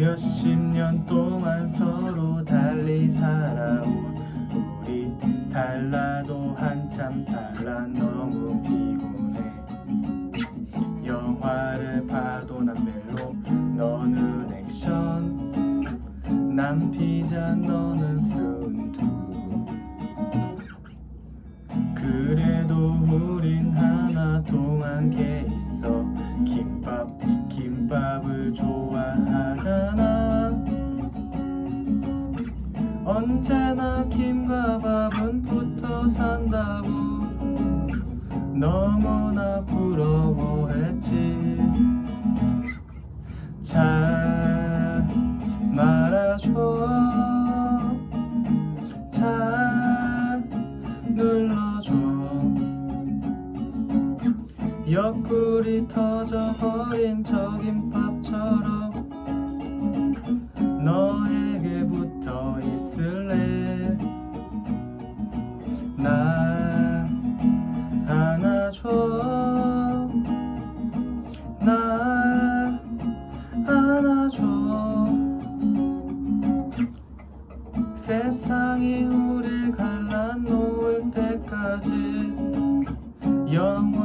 몇십 년 동안 서로 달리 살아온 우리 달라도 한참 달라 너무 피곤해. 영화를 봐도 난 멜로 너는 액션 난 피자 너는 순두. 그래도 우린 하나 통한 게 있어. 김밥 김밥을 좋아하잖아 언제나 김과 밥은 붙어 산다고. 너무나 부러워했지. 잘 말아줘. 잘 눌러줘. 옆구리 터져버린 저 김밥 날 안아줘. 날 안아줘. 세상이 우리 갈라놓을 때까지 영원